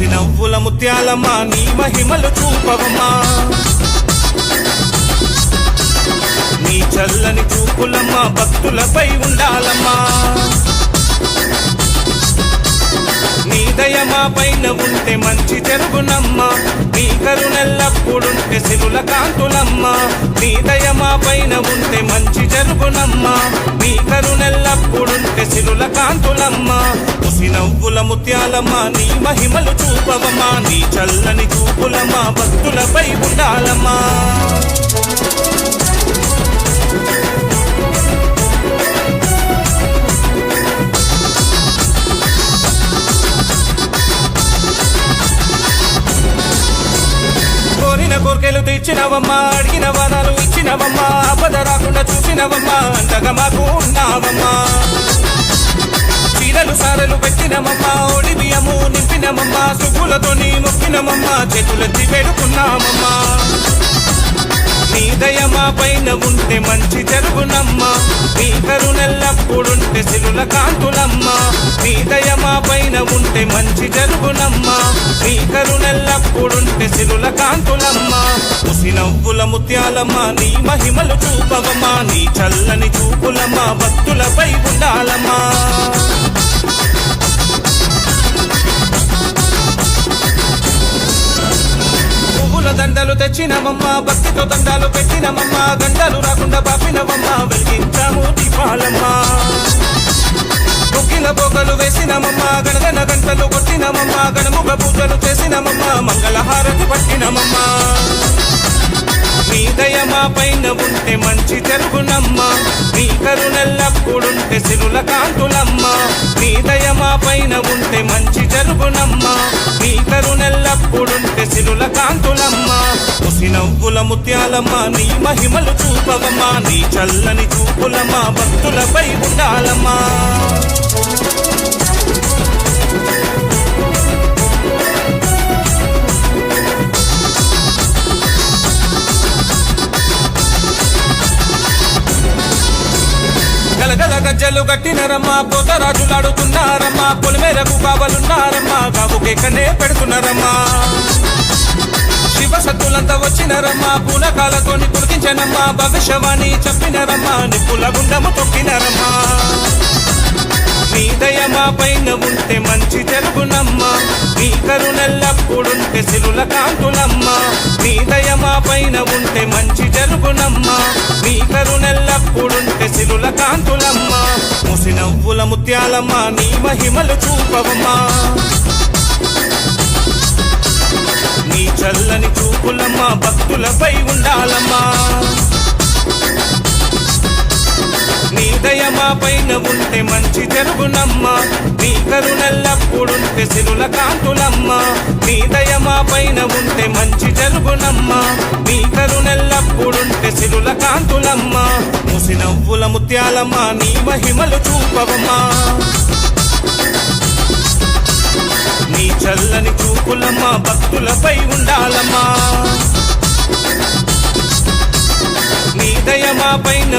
ముత్యాలమ్మా నీ మహిమలు చూపవమ్మా. నీ చల్లని చూపులమ్మా భక్తులపై ఉండాలమ్మా. నీ దయమా పైన ఉంటే మంచి జరుగునమ్మా. నీ కరుణెల్లప్పుడుంటే సిరుల కాంతులమ్మా. నీ దయమా పైన ఉంటే మంచి జరుగునమ్మా. నీ కరుణెల్లప్పుడుంటే సిరుల కాంతులమ్మా. నవ్వుల ముత్యాలమ్మా నీ మహిమలు చూపవమ్మా నీ చల్లని చూపులమ్మా భక్తులపై ఉండాలమ్మా. కోరిన కోరికలు తెచ్చినవమ్మా అడిగిన వరాలు ఇచ్చినవమ్మా ఆపద రాకుండా చూసినవమ్మా అంతగా మాకు ఉన్నావమ్మా. చీరలు సారలు పెట్టినమమ్మా ఒడి బియ్యము నింపినమమ్మా సుబ్బులతో నీ మొక్కినమమ్మా చేతులెత్తి పెడుకున్నామమ్మా నీ దయ మా పైన ఉంటే మంచి జరుగునమ్మా. నీ కరుణెల్లప్పుడుంటే సిరుల కాంతులమ్మా. నీ దయ మా పైన ఉంటే మంచి జరుగునమ్మా. నీ కరుణెల్లప్పుడుంటే సిరుల కాంతులమ్మా. ఉసి నవ్వుల ముత్యాలమ్మా నీ మహిమలు చూపవమ్మా. నీ చల్లని చూపులమ్మా భక్తులపై ఉండాలమ్మా. తెచ్చినమమ్మ భక్తితో దండాలు పెట్టినమమ్మ గండాలు రాకుండా పాపినమమ్మ వెలిగించాము దీపాలమ్మ. ముగ్గిన పొగలు వేసినమమ్మ గణగన గంటలు కొట్టినమమ్మ గణముఖ పూజలు చేసినమమ్మ మంగళహారతి పట్టినమమ్మ. నీ దయ మా పైన ఉంటే మంచి జరుగునమ్మా. నీ కరుణల్లప్పుడుంటే సిరుల కాంతులమ్మ. నీ దయ మా పైన ఉంటే మంచి జరుగునమ్మా. నీ కరుణల్లప్పుడుంటే సిరుల కాంతులమ్మ. నవ్వుల ముత్యాలమ్మా నీ మహిమలు చూపవమ్మా నీ చల్లని చూపులమ్మా భక్తులపై ఉండాలమ్మా. గలగల గజ్జలు కట్టినరమ్మా పోతరాజులాడుతున్నారమ్మా పొలిమేరకు కావలున్నారమ్మా కాబుకెక్కనే పెడుతున్నారమ్మా. శివ వచ్చినరమ్మా పూలకాలతోని కుడికించనమ్మా భవిష్యవాణి చెప్పినరమ్మా నిప్పుల గుండము తొక్కినరమ్మా నీ దయ మా పైన ఉంటే మంచి జరుగునమ్మా నీ కరుణెల్లప్పుడుంటే సిరుల కాంతులమ్మా నీ దయ మా పైన ఉంటే మంచి జరుగునమ్మా నీ కరుణెల్లప్పుడుంటే సిరుల కాంతులమ్మా ముసి నవ్వుల ముత్యాలమ్మా నీ మహిమలు చూపవమ్మా. నీ చల్లని చూపులమ్మా భక్తులపై ఉండాలమ్మా. నీ దయ మా పైన ఉంటే మంచి జరుగునమ్మా. నీ కరుణల్లప్పుడుంటే సిరుల కాంతులమ్మా. నీ దయ మా పైన ఉంటే మంచి జరుగునమ్మా. నీ కరుణల్లప్పుడుంటే సిరుల కాంతులమ్మా. ముసి నవ్వుల ముత్యాలమ్మా నీ మహిమలు చూపవమ్మా. చల్లని చూపులమ్మా భక్తులపై ఉండాలమ్మా. నీ దయ మా పైన